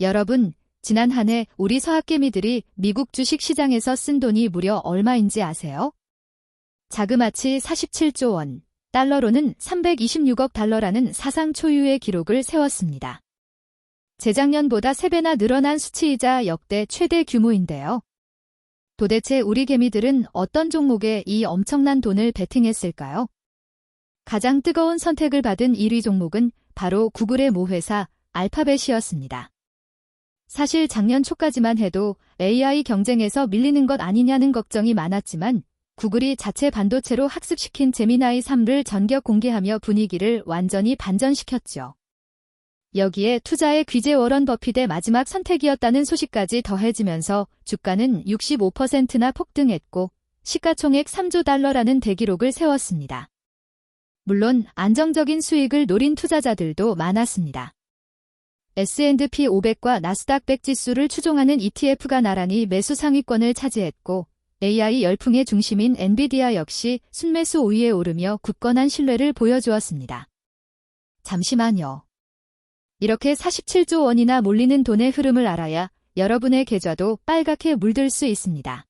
여러분, 지난 한 해 우리 서학개미들이 미국 주식 시장에서 쓴 돈이 무려 얼마인지 아세요? 자그마치 47조 원, 달러로는 326억 달러라는 사상 초유의 기록을 세웠습니다. 재작년보다 3배나 늘어난 수치이자 역대 최대 규모인데요. 도대체 우리 개미들은 어떤 종목에 이 엄청난 돈을 베팅했을까요? 가장 뜨거운 선택을 받은 1위 종목은 바로 구글의 모회사 알파벳이었습니다. 사실 작년 초까지만 해도 AI 경쟁에서 밀리는 것 아니냐는 걱정이 많았지만 구글이 자체 반도체로 학습시킨 제미나이 3를 전격 공개하며 분위기를 완전히 반전시켰죠. 여기에 투자의 귀재 워런 버핏의 마지막 선택이었다는 소식까지 더해지면서 주가는 65%나 폭등했고 시가총액 3조 달러라는 대기록을 세웠습니다. 물론 안정적인 수익을 노린 투자자들도 많았습니다. S&P 500과 나스닥 100 지수를 추종하는 ETF가 나란히 매수 상위권을 차지했고 AI 열풍의 중심인 엔비디아 역시 순매수 5위에 오르며 굳건한 신뢰를 보여주었습니다. 잠시만요. 이렇게 47조 원이나 몰리는 돈의 흐름을 알아야 여러분의 계좌도 빨갛게 물들 수 있습니다.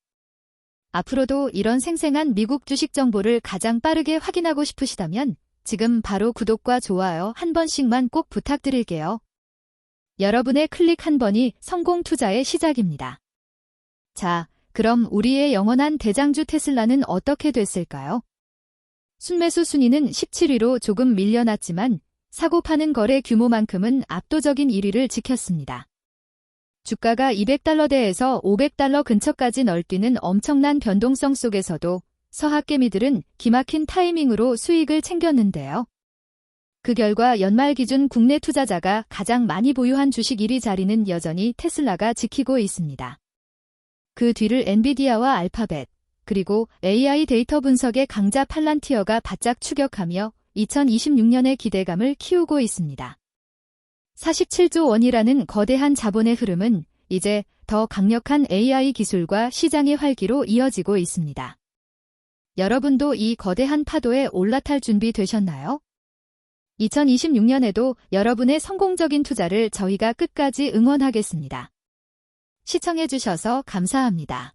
앞으로도 이런 생생한 미국 주식 정보를 가장 빠르게 확인하고 싶으시다면 지금 바로 구독과 좋아요 한 번씩만 꼭 부탁드릴게요. 여러분의 클릭 한 번이 성공 투자의 시작입니다. 자, 그럼 우리의 영원한 대장주 테슬라는 어떻게 됐을까요? 순매수 순위는 17위로 조금 밀려났지만 사고 파는 거래 규모만큼은 압도적인 1위를 지켰습니다. 주가가 200달러대에서 500달러 근처까지 널뛰는 엄청난 변동성 속에서도 서학개미들은 기막힌 타이밍으로 수익을 챙겼는데요. 그 결과 연말 기준 국내 투자자가 가장 많이 보유한 주식 1위 자리는 여전히 테슬라가 지키고 있습니다. 그 뒤를 엔비디아와 알파벳, 그리고 AI 데이터 분석의 강자 팔란티어가 바짝 추격하며 2026년의 기대감을 키우고 있습니다. 47조 원이라는 거대한 자본의 흐름은 이제 더 강력한 AI 기술과 시장의 활기로 이어지고 있습니다. 여러분도 이 거대한 파도에 올라탈 준비 되셨나요? 2026년에도 여러분의 성공적인 투자를 저희가 끝까지 응원하겠습니다. 시청해주셔서 감사합니다.